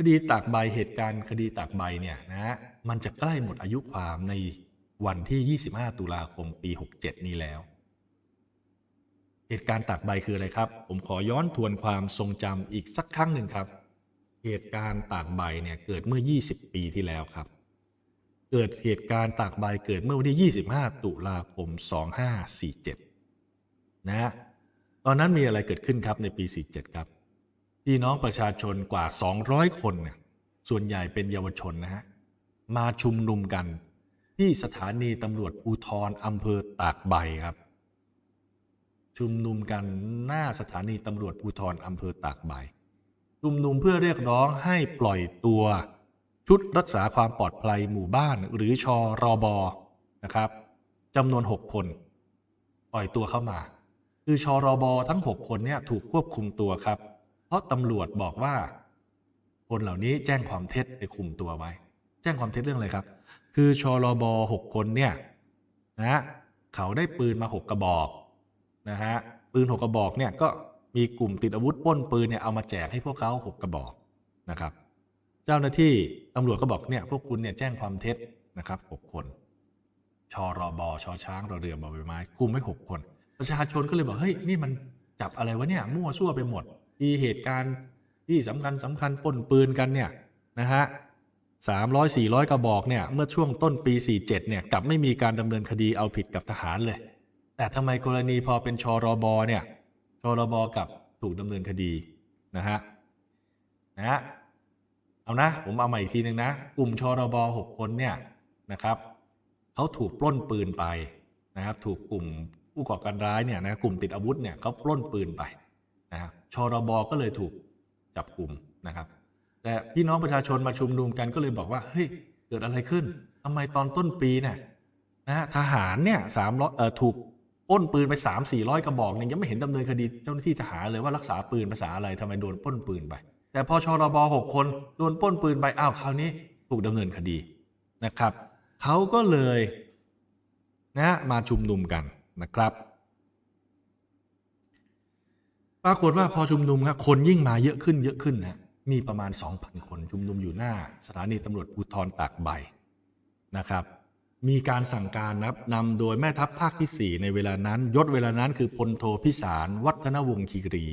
คดีตากใบเหตุการณ์คดีตากใบเนี่ยนะฮะมันจะใกล้หมดอายุความในวันที่ 25 ตุลาคมปี 67 นี้แล้ว เหตุการณ์ตากใบคืออะไรครับ ผมขอย้อนทวนความทรงจำอีกสักครั้งหนึ่งครับ เหตุการณ์ตากใบเนี่ยเกิดเมื่อ 20 ปีที่แล้วครับ เกิดเหตุการณ์ตากใบเกิดเมื่อวันที่ 25 ตุลาคม 2547 นะฮะตอนนั้นมีอะไรเกิดขึ้นครับในปี 47 ครับ พี่น้องประชาชนกว่า 200 คนเนี่ยส่วนใหญ่เป็นเยาวชนนะฮะ มาชุมนุมกันที่สถานีตำรวจภูทรอำเภอตากใบครับ ชุมนุมกันหน้าสถานีตำรวจภูธรอำเภอตากใบ ชุมนุมเพื่อเรียกร้องให้ปล่อยตัวชุดรักษาความปลอดภัยหมู่บ้านหรือชอรอบอนะครับจำนวน 6 คน ปล่อยตัวเข้ามา คือชอรอบอทั้ง 6 คนเนี่ยถูกควบคุมตัวครับ เพราะตำรวจบอกว่า คนเหล่านี้แจ้งความเท็จไปคุมตัวไว้ แจ้งความเท็จเรื่องอะไรครับ คือชอรอบอ6คนเนี่ยนะเขาได้ปืนมา6กกระบอกนะฮะปืนหกกระบอกเนี่ยก็มีกลุ่มติดอาวุธป้นปืนเนี่ยเอามาแจกให้พวกเขาหกกระบอกนะครับ เจ้าหน้าที่ตำรวจก็บอกเนี่ยพวกคุณเนี่ยแจ้งความเท็จนะครับหกคนชอรอบอชอช้างรอเรือบอใบไม้คุมไว้หกคน ประชาชนก็เลยบอกเฮ้ยนี่มันจับอะไรวะเนี่ยมั่วซั่วไปหมด มีเหตุการณ์ที่สำคัญสำคัญปล้นปืนกันเนี่ยนะฮะสามร้อยสี่ร้อยกระบอกเนี่ยเมื่อช่วงต้นปี 47เนี่ยกลับไม่มีการดำเนินคดีเอาผิดกับทหารเลย แต่ทำไมกรณีพอเป็นชรบเนี่ยชรบกับถูกดำเนินคดีนะฮะนะฮะเอานะผมเอาใหม่อีกทีหนึ่งนะ กลุ่มชรบหกคนเนี่ยนะครับเขาถูกปล้นปืนไปนะครับ ถูกกลุ่มผู้ก่อการร้ายเนี่ยนะกลุ่มติดอาวุธเนี่ยเขาปล้นปืนไปนะครับ ชรบก็เลยถูกจับกลุ่มนะครับ แต่พี่น้องประชาชนมาชุมนุมกันก็เลยบอกว่าเฮ้ยเกิดอะไรขึ้นทำไมตอนต้นปีเนี่ยนะฮะทหารเนี่ยสามร้อยเอ่อถูกป้นปืนไป 3 4 0 0 กระบอกเนี่ยยังไม่เห็นดำเนินคดีเจ้าหน้าที่ทหารเลยว่ารักษาปืนภาษาอะไรทำไมโดนป้นปืนไป แต่พอชรบหกคนโดนป้นปืนไปอ้าวคราวนี้ถูกดำเนินคดีนะครับเขาก็เลยนะมาชุมนุมกันนะครับ ปรากฏว่าพอชุมนุมครับคนยิ่งมาเยอะขึ้นเยอะขึ้นนะมีประมาณ 2,000 คนชุมนุมอยู่หน้า สถานีตำรวจภูธรตากใบนะครับ มีการสั่งการนับนำโดยแม่ทัพภาคที่ 4 ในเวลานั้นยศเวลานั้นคือพลโทพิสารวัฒนวงศ์คีรี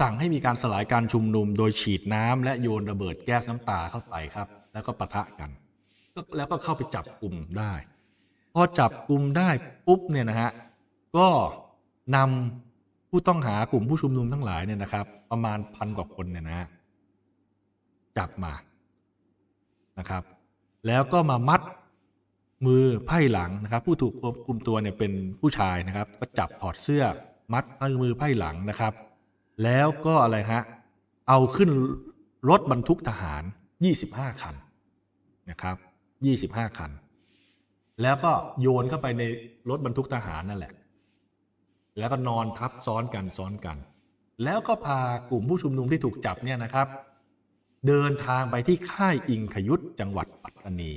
สั่งให้มีการสลายการชุมนุม โดยฉีดน้ำและโยนระเบิดแก๊สน้ำตาเข้าไปครับ แล้วก็ปะทะกัน แล้วก็เข้าไปจับกลุ่มได้ พอจับกลุ่มได้ปุ๊บเนี่ยนะฮะก็นำ ผู้ต้องหากลุ่มผู้ชุมนุมทั้งหลายเนี่ยนะครับ ประมาณพันกว่าคนเนี่ยนะฮะจับมานะครับ แล้วก็มามัดมือไพ่หลังนะครับ ผู้ถูกควบคุมตัวเนี่ยเป็นผู้ชายนะครับ ก็จับถอดเสื้อมัดมือไพ่หลังนะครับ แล้วก็อะไรฮะเอาขึ้นรถบรรทุกทหาร 25 คันนะครับ 25 คัน แล้วก็โยนเข้าไปในรถบรรทุกทหารนั่นแหละ แล้วก็นอนทับซ้อนกันซ้อนกัน แล้วก็พากลุ่มผู้ชุมนุมที่ถูกจับเนี่ยนะครับ เดินทางไปที่ค่ายอิงขยุทธจังหวัดปัตตานี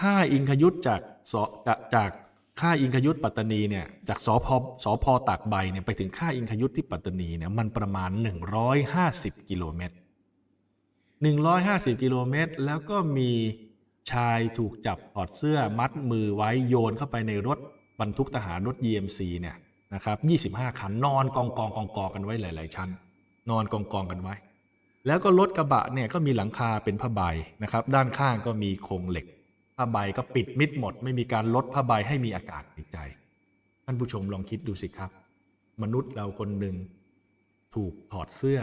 ค่ายอิงคยุทธจากสจากจากค่ายอิงคยุทธปัตตานีเนี่ยจากสพสพตากใบเนี่ยไปถึงค่ายอิงคยุทธที่ปัตตานีเนี่ยมันประมาณ 150 กิโลเมตร 150 กิโลเมตร แล้วก็มีชายถูกจับถอดเสื้อมัดมือไว้โยนเข้าไปในรถบรรทุกทหารรถ EMC เนี่ย นะครับ25 คันนอนกองกองกองกองกันไว้หลาย ๆ ชั้น นอนกองกองกันไว้ แล้วก็รถกระบะเนี่ยก็มีหลังคาเป็นผ้าใบนะครับ ด้านข้างก็มีโครงเหล็กผ้าใบก็ปิดมิดหมด ไม่มีการลดผ้าใบให้มีอากาศหายใจ ท่านผู้ชมลองคิดดูสิครับ มนุษย์เราคนหนึ่งถูกถอดเสื้อ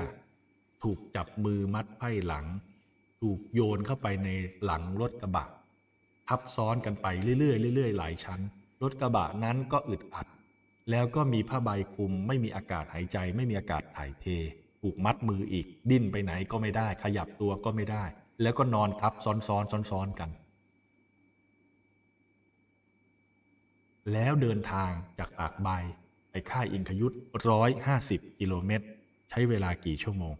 ถูกจับมือมัดไพ่หลัง ถูกโยนเข้าไปในหลังรถกระบะทับซ้อนกันไปเรื่อยๆเรื่อยๆหลายชั้น รถกระบะนั้นก็อึดอัด แล้วก็มีผ้าใบคลุม ไม่มีอากาศหายใจ ไม่มีอากาศถ่ายเทถูกมัดมืออีก ดิ้นไปไหนก็ไม่ได้ ขยับตัวก็ไม่ได้ แล้วก็นอนทับซ้อนๆซ้อนๆกัน แล้วเดินทางจากตากใบ ไปค่ายอิงคยุทธร้อยห้าสิบกิโลเมตร ใช้เวลากี่ชั่วโมง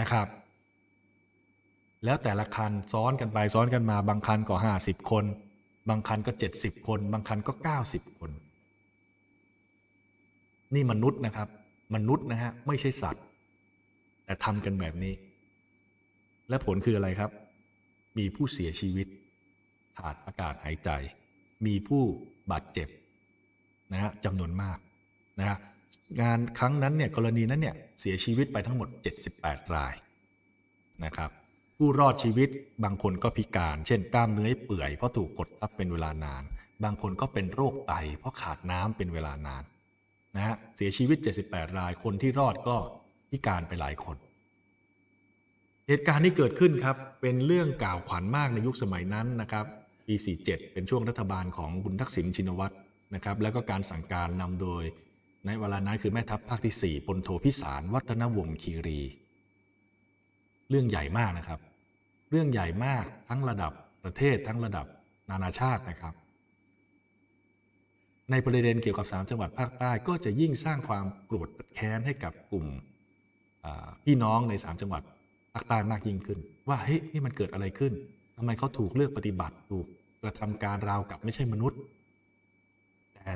นะครับ แล้วแต่ละคันซ้อนกันไปซ้อนกันมาบางคันก็ห้าสิบคน บางคันก็เจ็ดสิบคน บางคันก็เก้าสิบคน นี่มนุษย์นะครับ มนุษย์นะฮะไม่ใช่สัตว์ แต่ทำกันแบบนี้ และผลคืออะไรครับ มีผู้เสียชีวิต ขาดอากาศหายใจ มีผู้บาดเจ็บนะฮะจำนวนมากนะฮะงานครั้งนั้นเนี่ยกรณีนั้นเนี่ยเสียชีวิตไปทั้งหมด 78 รายนะครับ ผู้รอดชีวิตบางคนก็พิการ เช่นกล้ามเนื้อเปื่อยเพราะถูกกดทับเป็นเวลานาน บางคนก็เป็นโรคไตเพราะขาดน้ำเป็นเวลานานนะฮะเสียชีวิต 78 รายคนที่รอดก็พิการไปหลายคน เหตุการณ์ที่เกิดขึ้นครับเป็นเรื่องกล่าวขวัญมากในยุคสมัยนั้นนะครับปี 47 เป็นช่วงรัฐบาลของคุณทักษิณชินวัตรนะครับแล้วก็การสั่งการนำโดย ในเวลานั้นคือแม่ทัพภาคที่4พลโทพิสารวัฒนวงศ์คีรี เรื่องใหญ่มากนะครับ เรื่องใหญ่มากทั้งระดับประเทศทั้งระดับนานาชาตินะครับ ในประเด็นเกี่ยวกับ 3 จังหวัดภาคใต้ก็จะยิ่งสร้างความโกรธแค้นให้กับกลุ่มพี่น้องใน 3 จังหวัดภาคใต้มากยิ่งขึ้น ว่าเฮ้ยนี่มันเกิดอะไรขึ้นทำไมเขาถูกเลือกปฏิบัติถูกกระทำการราวกับไม่ใช่มนุษย์แต่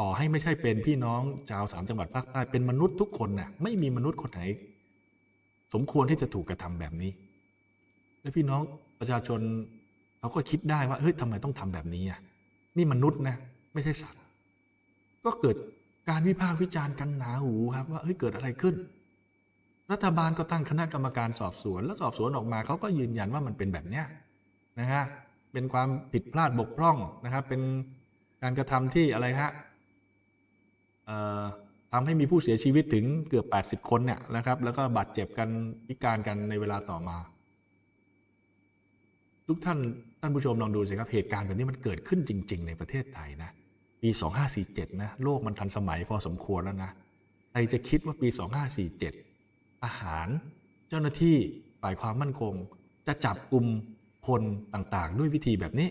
ต่อให้ไม่ใช่เป็นพี่น้องชาวสามจังหวัดภาคใต้เป็นมนุษย์ทุกคนน่ะไม่มีมนุษย์คนไหน สมควรที่จะถูกกระทำแบบนี้ และพี่น้องประชาชนเขาก็คิดได้ว่าเฮ้ยทำไมต้องทำแบบนี้อะนี่มนุษย์นะไม่ใช่สัตว์ ก็เกิดการวิพากษ์วิจารณ์กันหนาหูครับว่าเฮ้ยเกิดอะไรขึ้น รัฐบาลก็ตั้งคณะกรรมการสอบสวน แล้วสอบสวนออกมาเขาก็ยืนยันว่ามันเป็นแบบเนี้ยนะฮะเป็นความผิดพลาดบกพร่องนะครับ เป็นการกระทำที่อะไรฮะเอ่อ ทำให้มีผู้เสียชีวิตถึงเกือบ 80 คนเนี่ยนะครับ แล้วก็บาดเจ็บกันพิการกันในเวลาต่อมา ทุกท่านท่านผู้ชมลองดูสิครับเหตุการณ์แบบนี้มันเกิดขึ้นจริง ๆ ในประเทศไทยนะปี 2547 นะโลกมันทันสมัยพอสมควรแล้วนะใครจะคิดว่าปี 2547ทหาร เจ้าหน้าที่ฝ่ายความมั่นคง จะจับกลุ่มคนต่างๆ ด้วยวิธีแบบนี้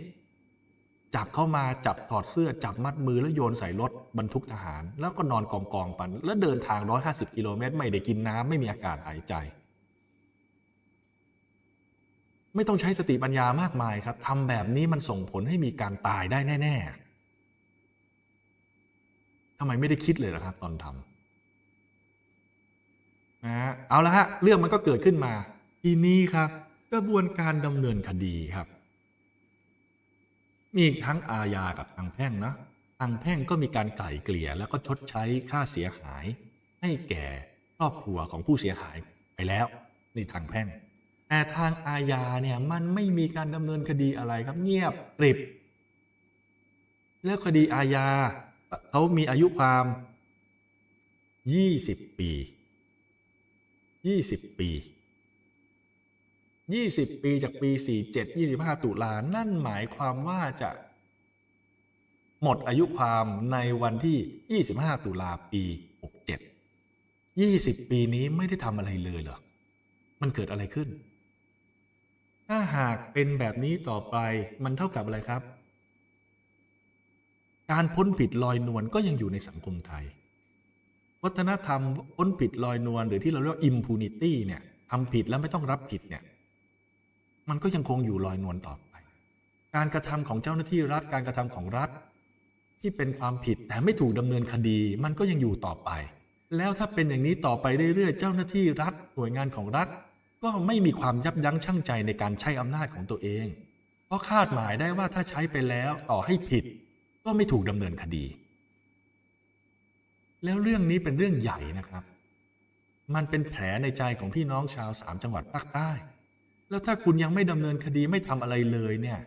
จับเข้ามาจับถอดเสื้อจับมัดมือแล้วโยนใส่รถบรรทุกทหาร แล้วก็นอนกองกองปัน แล้วเดินทาง 150 กิโลเมตร ไม่ได้กินน้ำไม่มีอากาศหายใจ ไม่ต้องใช้สติปัญญามากมายครับทำแบบนี้มันส่งผลให้มีการตายได้แน่ ๆทำไมไม่ได้คิดเลยล่ะครับ ตอนทำนะฮะเอาละฮะเรื่องมันก็เกิดขึ้นมา ทีนี้ครับ กระบวนการดำเนินคดีครับ มีทั้งอาญากับทางแพ่งนะทางแพ่งก็มีการไกล่เกลี่ยแล้วก็ชดใช้ค่าเสียหาย ให้แก่ครอบครัวของผู้เสียหายไปแล้วนี่ทางแพ่ง แต่ทางอาญาเนี่ยมันไม่มีการดำเนินคดีอะไรครับเงียบกริบ แล้วคดีอาญาเขามีอายุความ 20 ปี 20 ปี 20 ปีจากปี 47 25 ตุลา นั่นหมายความว่าจะ หมดอายุความในวันที่ 25 ตุลาปี 67 20 ปีนี้ไม่ได้ทำอะไรเลยเหรอ มันเกิดอะไรขึ้น ถ้าหากเป็นแบบนี้ต่อไปมันเท่ากับอะไรครับ การพ้นผิดลอยนวลก็ยังอยู่ในสังคมไทย วัฒนธรรมพ้นผิดลอยนวลหรือที่เราเรียกว่า impunity เนี่ยทำผิดแล้วไม่ต้องรับผิดเนี่ย มันก็ยังคงอยู่ลอยนวลต่อไป การกระทำของเจ้าหน้าที่รัฐการกระทำของรัฐ ที่เป็นความผิดแต่ไม่ถูกดำเนินคดี มันก็ยังอยู่ต่อไป แล้วถ้าเป็นอย่างนี้ต่อไปเรื่อยๆเจ้าหน้าที่รัฐหน่วยงานของรัฐ ก็ไม่มีความยับยั้งชั่งใจในการใช้อำนาจของตัวเอง เพราะคาดหมายได้ว่าถ้าใช้ไปแล้วต่อให้ผิด ก็ไม่ถูกดำเนินคดี แล้วเรื่องนี้เป็นเรื่องใหญ่นะครับ มันเป็นแผลในใจของพี่น้องชาวสามจังหวัดภาคใต้ แล้วถ้าคุณยังไม่ดำเนินคดีไม่ทำอะไรเลยเนี่ย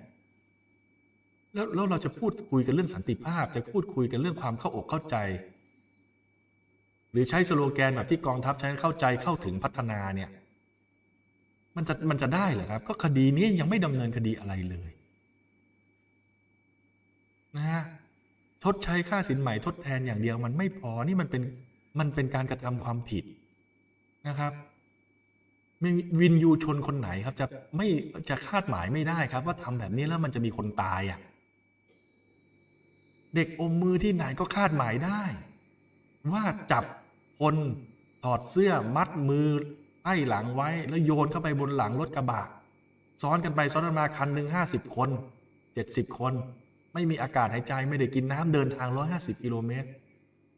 แล้วแล้วเราจะพูดคุยกันเรื่องสันติภาพ จะพูดคุยกันเรื่องความเข้าอกเข้าใจ หรือใช้สโลแกนแบบที่กองทัพใช้เข้าใจเข้าถึงพัฒนาเนี่ย มันจะมันจะได้เหรอครับ ก็คดีนี้ยังไม่ดำเนินคดีอะไรเลยนะฮะชดใช้ค่าสินใหม่ทดแทนอย่างเดียวมันไม่พอนี่มันเป็นมันเป็นการกระทำความผิดนะครับ วินยูชนคนไหนครับจะไม่จะคาดหมายไม่ได้ครับ ว่าทำแบบนี้แล้วมันจะมีคนตายอะเด็กอมมือที่ไหนก็คาดหมายได้ ว่าจับคนถอดเสื้อมัดมือไพ่หลังไว้ แล้วโยนเข้าไปบนหลังรถกระบะซ้อนกันไปซ้อนกันมาคันหนึ่งห้าสิบคนเจ็ดสิบคน ไม่มีอากาศหายใจไม่ได้กินน้ำเดินทางร้อยห้าสิบกิโลเมตร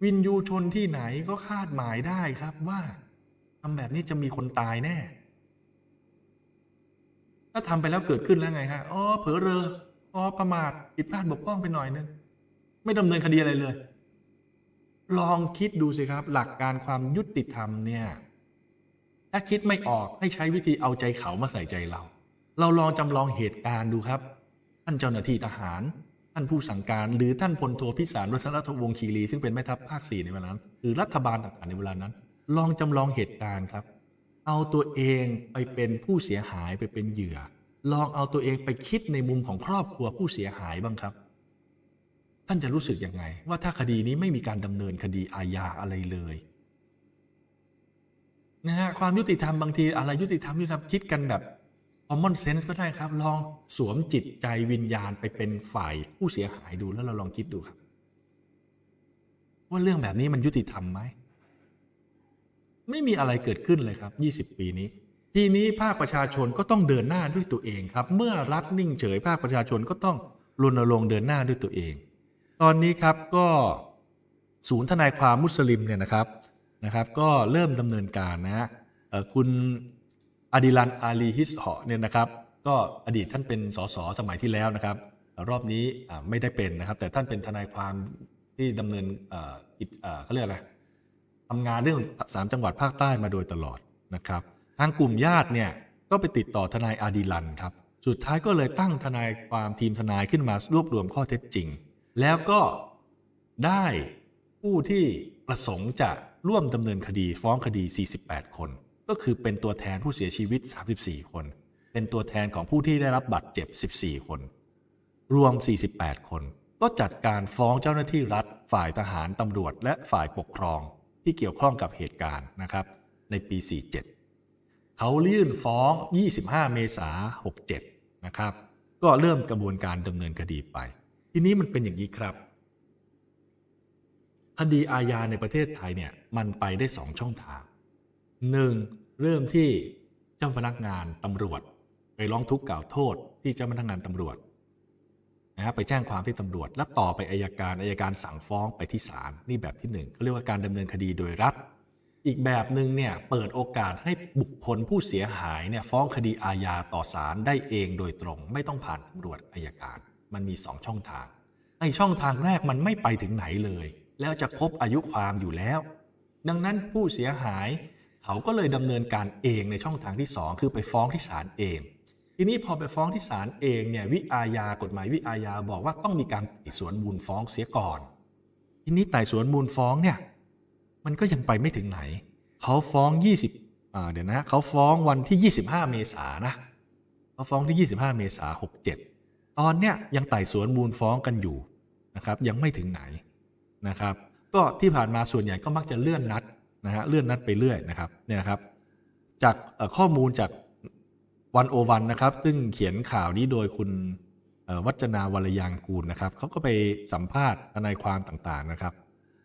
วินยูชนที่ไหนก็คาดหมายได้ครับว่าทำแบบนี้จะมีคนตายแน่ ถ้าทำไปแล้วเกิดขึ้นแล้วไงฮะอ๋อเผลอเรออ๋อประมาทผิดพลาดบกพร่องไปหน่อยนึงไม่ดำเนินคดีอะไรเลย ลองคิดดูสิครับ หลักการความยุติธรรมเนี่ยถ้าคิดไม่ออกให้ใช้วิธีเอาใจเขามาใส่ใจเรา เราลองจำลองเหตุการณ์ดูครับ ท่านเจ้าหน้าที่ทหาร ท่านผู้สั่งการหรือท่านพลโทพิสารวัฒนทวงศ์คีรีซึ่งเป็นแม่ทัพภาคสี่ในเวลานั้นหรือรัฐบาลต่างๆในเวลานั้น ลองจำลองเหตุการณ์ครับ เอาตัวเองไปเป็นผู้เสียหายไปเป็นเหยื่อ ลองเอาตัวเองไปคิดในมุมของครอบครัวผู้เสียหายบ้างครับ ท่านจะรู้สึกยังไง ว่าถ้าคดีนี้ไม่มีการดำเนินคดีอาญาอะไรเลยนะฮะความยุติธรรมบางทีอะไรยุติธรรมยุติธรรมคิดกันแบบ common sense ก็ได้ครับ ลองสวมจิตใจวิญญาณไปเป็นฝ่ายผู้เสียหายดูแล้วเราลองคิดดูครับ ว่าเรื่องแบบนี้มันยุติธรรมไหม ไม่มีอะไรเกิดขึ้นเลยครับ 20 ปีนี้ ทีนี้ภาคประชาชนก็ต้องเดินหน้าด้วยตัวเองครับ เมื่อรัฐนิ่งเฉยภาคประชาชนก็ต้องรณรงค์เดินหน้าด้วยตัวเอง ตอนนี้ครับก็ศูนย์ทนายความมุสลิมเนี่ยนะครับนะครับก็เริ่มดำเนินการนะฮะคุณอดิลันอาลีฮิสหาะเนี่ยนะครับก็อดีตท่านเป็นสสสมัยที่แล้วนะครับ รอบนี้ไม่ได้เป็นนะครับ แต่ท่านเป็นทนายความที่ดำเนินเอ่อกิจเอ่อเขาเรียกอะไร ทำงานเรื่องสามจังหวัดภาคใต้มาโดยตลอดนะครับ ทางกลุ่มญาติเนี่ยก็ไปติดต่อทนายอาดีลันครับ สุดท้ายก็เลยตั้งทนายความทีมทนายขึ้นมารวบรวมข้อเท็จจริง แล้วก็ได้ผู้ที่ประสงค์จะร่วมดำเนินคดีฟ้องคดี 48 คน ก็คือเป็นตัวแทนผู้เสียชีวิต 34 คน เป็นตัวแทนของผู้ที่ได้รับบาดเจ็บ 14 คน รวม 48 คน ก็จัดการฟ้องเจ้าหน้าที่รัฐ ฝ่ายทหารตำรวจ และฝ่ายปกครอง ที่เกี่ยวข้องกับเหตุการณ์นะครับในปี 47 เขายื่นฟ้อง 25 เมษายน67 นะครับ ก็เริ่มกระบวนการดำเนินคดีไป ทีนี้มันเป็นอย่างนี้ครับ คดีอาญาในประเทศไทยเนี่ยมันไปได้สองช่องทางหนึ่งเริ่มที่เจ้าพนักงานตำรวจ ไปร้องทุกข์กล่าวโทษที่เจ้าพนักงานตำรวจ นะฮะไปแจ้งความที่ตำรวจ แล้วต่อไปอายการอายการสั่งฟ้องไปที่ศาลนี่แบบที่หนึ่งเขาเรียกว่าการดำเนินคดีโดยรัฐ อีกแบบหนึ่งเนี่ยเปิดโอกาสให้บุคคลผู้เสียหายเนี่ยฟ้องคดีอาญาต่อศาลได้เองโดยตรง ไม่ต้องผ่านตำรวจอายการ มันมีสองช่องทางไอช่องทางแรกมันไม่ไปถึงไหนเลย แล้วจะครบอายุความอยู่แล้ว ดังนั้นผู้เสียหายเขาก็เลยดำเนินการเองในช่องทางที่สองคือไปฟ้องที่ศาลเอง ทีนี้พอไปฟ้องที่ศาลเองเนี่ยวิอาญากฎหมายวิอาญาบอกว่าต้องมีการไต่สวนมูลฟ้องเสียก่อน ทีนี้ไต่สวนมูลฟ้องเนี่ยมันก็ยังไปไม่ถึงไหน เขาฟ้อง 20อ่าเดี๋ยวนะเขาฟ้องวันที่ 25 เมษายนนะเขาฟ้องที่ 25 เมษายน67 ตอนเนี้ยยังไต่สวนมูลฟ้องกันอยู่นะครับยังไม่ถึงไหนนะครับ ก็ที่ผ่านมาส่วนใหญ่ก็มักจะเลื่อนนัดนะฮะเลื่อนนัดไปเรื่อยนะครับเนี่ยนะครับจากข้อมูลจาก วันโอวันนะครับ ซึ่งเขียนข่าวนี้โดยคุณวัจนาวรยางกูลนะครับเขาก็ไปสัมภาษณ์ทนายความต่างๆนะครับ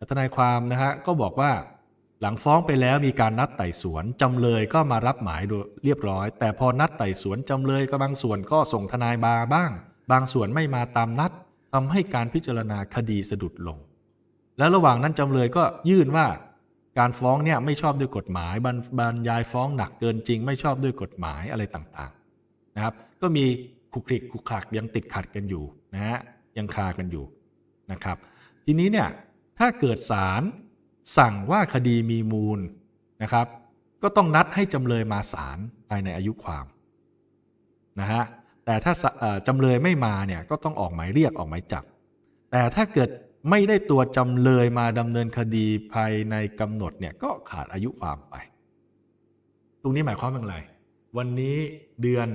ทนายความนะฮะก็บอกว่าหลังฟ้องไปแล้วมีการนัดไต่สวน จำเลยก็มารับหมายเรียบร้อย แต่พอนัดไต่สวน จำเลยก็บางส่วนก็ส่งทนายมาบ้าง บางส่วนไม่มาตามนัดทำให้การพิจารณาคดีสะดุดลง แล้วระหว่างนั้นจำเลยก็ยื่นว่า การฟ้องเนี่ยไม่ชอบด้วยกฎหมายบรรยายฟ้องหนักเกินจริง ไม่ชอบด้วยกฎหมายอะไรต่างๆนะครับ ก็มีขุกคลิกขุกคลักยังติดขัดกันอยู่นะฮะยังคากันอยู่นะครับ ทีนี้เนี่ยถ้าเกิดศาลสั่งว่าคดีมีมูลนะครับ ก็ต้องนัดให้จำเลยมาศาลภายในอายุความนะฮะแต่ถ้าจำเลยไม่มาเนี่ยก็ต้องออกหมายเรียกออกหมายจับ แต่ถ้าเกิด ไม่ได้ตัวจำเลยมาดำเนินคดีภายในกำหนดเนี่ยก็ขาดอายุความไป ตรงนี้หมายความว่าอะไร วันนี้เดือน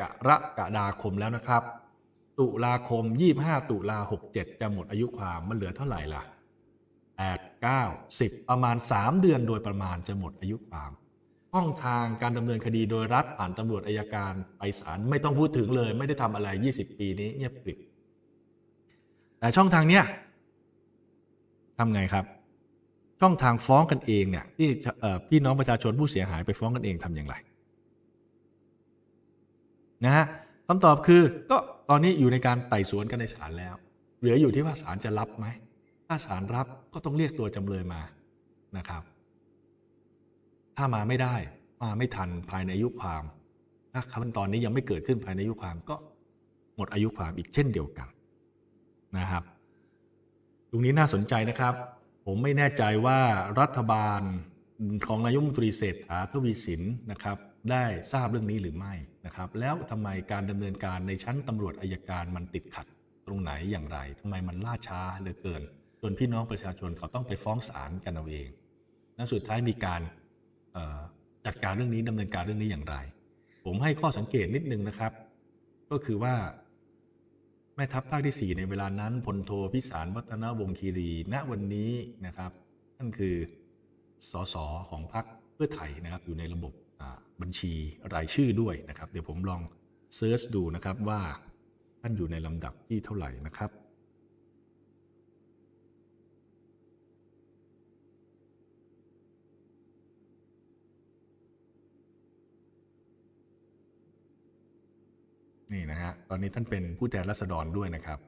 กรกฎาคมแล้วนะครับ ตุลาคม 25 ตุลา 67 จะหมดอายุความมันเหลือเท่าไหร่ล่ะ 8 9 10 ประมาณ 3 เดือนโดยประมาณจะหมดอายุความช่องทางการดำเนินคดีโดยรัฐผ่านตำรวจอายการไปศาลไม่ต้องพูดถึงเลย ไม่ได้ทำอะไร 20 ปีนี้เงียบกริบแต่ช่องทางเนี้ย ทำไงครับ ช่องทางฟ้องกันเองเนี่ยที่พี่น้องประชาชนผู้เสียหายไปฟ้องกันเองทำอย่างไรนะฮะคำตอบคือก็ตอนนี้อยู่ในการไต่สวนกันในศาลแล้ว เหลืออยู่ที่ว่าศาลจะรับไหมถ้าศาลรับก็ต้องเรียกตัวจำเลยมานะครับ ถ้ามาไม่ได้มาไม่ทันภายในอายุความ ถ้าขั้นตอนนี้ยังไม่เกิดขึ้นภายในอายุความก็หมดอายุความอีกเช่นเดียวกันนะครับ ตรงนี้น่าสนใจนะครับ ผมไม่แน่ใจว่ารัฐบาลของนายกมนตรีเศรษฐาทวีสินนะครับ ได้ทราบเรื่องนี้หรือไม่นะครับ แล้วทำไมการดำเนินการในชั้นตำรวจอายการมันติดขัด ตรงไหนอย่างไรทำไมมันล่าช้าเหลือเกิน จนพี่น้องประชาชนเขาต้องไปฟ้องศาลกันเอาเองและสุดท้ายมีการจัดการเรื่องนี้ดำเนินการเรื่องนี้อย่างไร ผมให้ข้อสังเกตนิดนึงนะครับ ก็คือว่า ม่ทัพภาคที่ 4 ในเวลานั้นพลโทพิสารวัฒนวงคีรี ณวันนี้นะครับนั่นคือสสของพรรคเพื่อไทยนะครับอยู่ในระบบบัญชีรายชื่อด้วยนะครับ เดี๋ยวผมลองเซิร์ชดูนะครับว่าท่านอยู่ในลำดับที่เท่าไหร่นะครับ นี่นะฮะตอนนี้ท่านเป็นผู้แทนราษฎรด้วยนะครับ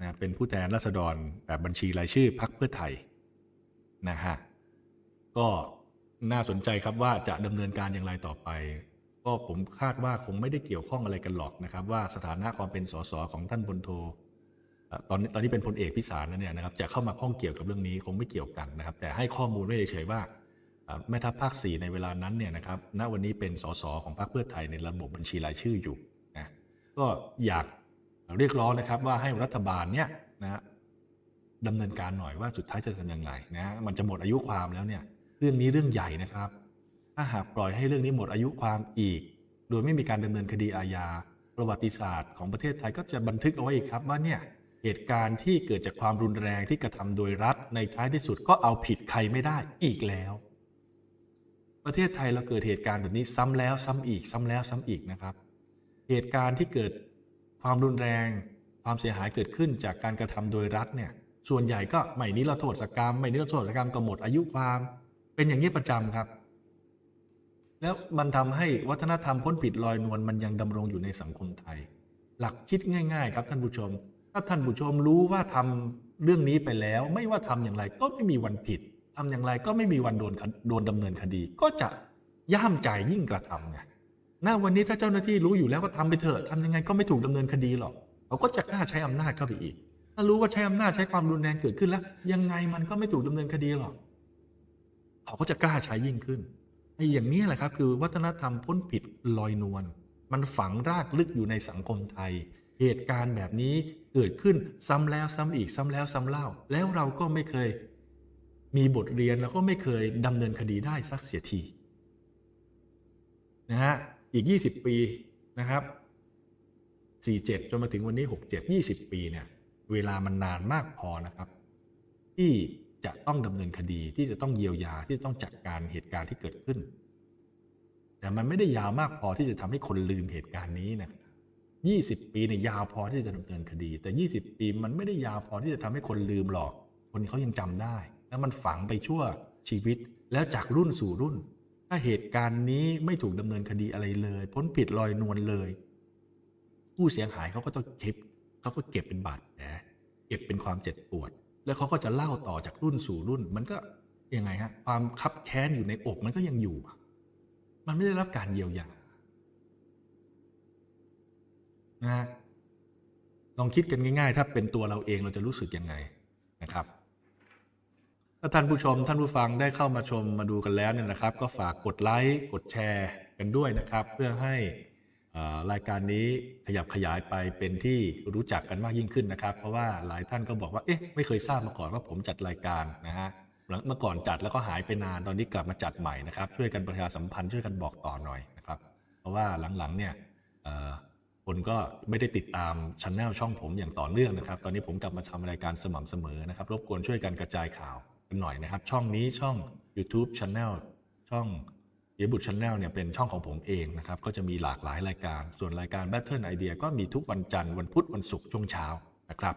นะเป็นผู้แทนราษฎรแบบบัญชีรายชื่อพักเพื่อไทยนะฮะก็น่าสนใจครับว่าจะดำเนินการอย่างไรต่อไป ก็ผมคาดว่าคงไม่ได้เกี่ยวข้องอะไรกันหรอกนะครับ ว่าสถานะความเป็นสสของท่านพลโทตอนนี้ตอนนี้เป็นพลเอกพิสารแล้วเนี่ยนะครับจะเข้ามาข้องเกี่ยวกับเรื่องนี้คงไม่เกี่ยวกันนะครับ แต่ให้ข้อมูลไว้เฉยๆว่าแม่ทัพภาคสี่ในเวลานั้นเนี่ยนะครับณวันนี้เป็นสสของพรรคเพื่อไทยในระบบบัญชีรายชื่ออยู่ ก็อยากเรียกร้องนะครับว่าให้รัฐบาลเนี่ยนะฮะดำเนินการหน่อยว่าสุดท้ายจะทำอย่างไรนะฮะมันจะหมดอายุความแล้วเนี่ยเรื่องนี้เรื่องใหญ่นะครับ ถ้าหากปล่อยให้เรื่องนี้หมดอายุความอีก โดยไม่มีการดำเนินคดีอาญาประวัติศาสตร์ของประเทศไทยก็จะบันทึกเอาไว้อีกครับว่าเนี่ยเหตุการณ์ที่เกิดจากความรุนแรงที่กระทำโดยรัฐในท้ายที่สุดก็เอาผิดใครไม่ได้อีกแล้ว ประเทศไทยเราเกิดเหตุการณ์แบบนี้ซ้ำแล้วซ้ำอีกซ้ำแล้วซ้ำอีกนะครับ เหตุการณ์ที่เกิดความรุนแรง ความเสียหายเกิดขึ้นจากการกระทำโดยรัฐเนี่ยส่วนใหญ่ก็ไม่นิรโทษกรรมไม่นิรโทษกรรมก็หมดอายุความ เป็นอย่างนี้ประจำครับ แล้วมันทำให้วัฒนธรรมพ้นผิดลอยนวลมันยังดำรงอยู่ในสังคมไทย หลักคิดง่าย ๆ ครับท่านผู้ชม ถ้าท่านผู้ชมรู้ว่าทำเรื่องนี้ไปแล้ว ไม่ว่าทำอย่างไรก็ไม่มีวันผิดทำอย่างไรก็ไม่มีวันโดนโดนดำเนินคดี ก็จะย่ามใจยิ่งกระทำไง ณวันนี้ถ้าเจ้าหน้าที่รู้อยู่แล้วว่าทำไปเถอะทำยังไงก็ไม่ถูกดำเนินคดีหรอกเขาก็จะกล้าใช้อำนาจเข้าไปอีก ถ้ารู้ว่าใช้อำนาจใช้ความรุนแรงเกิดขึ้นแล้ว ยังไงมันก็ไม่ถูกดำเนินคดีหรอกเขาก็จะกล้าใช้ยิ่งขึ้นไอ้อย่างนี้แหละครับ คือวัฒนธรรมพ้นผิดลอยนวลมันฝังรากลึกอยู่ในสังคมไทย เหตุการณ์แบบนี้เกิดขึ้นซ้ำแล้วซ้ำอีกซ้ำแล้วซ้ำเล่า แล้วเราก็ไม่เคยมีบทเรียนแล้วก็ไม่เคยดำเนินคดีได้สักเสียทีนะฮะ อีก 20 ปีนะครับ 47 จนมาถึงวันนี้ 67 20 ปีเนี่ยเวลามันนานมากพอนะครับ ที่จะต้องดำเนินคดีที่จะต้องเยียวยาที่จะต้องจัดการเหตุการณ์ที่เกิดขึ้น แต่มันไม่ได้ยาวมากพอที่จะทำให้คนลืมเหตุการณ์นี้นะ20 ปีเนี่ยยาวพอที่จะดำเนินคดี แต่ 20 ปีมันไม่ได้ยาวพอที่จะทำให้คนลืมหรอก คนเขายังจำได้ แล้วมันฝังไปชั่วชีวิตแล้วจากรุ่นสู่รุ่น ถ้าเหตุการณ์นี้ไม่ถูกดำเนินคดีอะไรเลย พ้นผิดลอยนวลเลย ผู้เสียหายเขาก็ต้องเก็บเขาก็เก็บเป็นบาดแผลเก็บเป็นความเจ็บปวด แล้วเขาก็จะเล่าต่อจากรุ่นสู่รุ่น มันก็ยังไงฮะความคับแค้นอยู่ในอกมันก็ยังอยู่ มันไม่ได้รับการเยียวยานะฮะลองคิดกันง่าย ๆ ถ้าเป็นตัวเราเองเราจะรู้สึกยังไงนะครับ ถ้าท่านผู้ชมท่านผู้ฟังได้เข้ามาชมมาดูกันแล้วเนี่ยนะครับ ก็ฝากกดไลค์กดแชร์กันด้วยนะครับ เพื่อให้รายการนี้ขยับขยายไปเป็นที่รู้จักกันมากยิ่งขึ้นนะครับ เพราะว่าหลายท่านก็บอกว่าเอ๊ะไม่เคยทราบมาก่อนว่าผมจัดรายการนะฮะหลังเมื่อก่อนจัดแล้วก็หายไปนานตอนนี้กลับมาจัดใหม่นะครับ ช่วยกันประชาสัมพันธ์ช่วยกันบอกต่อหน่อยนะครับ เพราะว่าหลังๆเนี่ยคนก็ไม่ได้ติดตามช anel ช่องผมอย่างต่อเนื่องนะครับ ตอนนี้ผมกลับมาทำรายการสม่ำเสมอนะครับ รบกวนช่วยกันกระจายข่าว กันหน่อยนะครับ ช่องนี้ช่อง YouTube Channel ช่องเยบุตรชาแนลเนี่ยเป็นช่องของผมเองนะครับ ก็จะมีหลากหลายรายการ ส่วนรายการ Battle Idea ก็มีทุกวันจันทร์วันพุธวันศุกร์ช่วงเช้านะครับ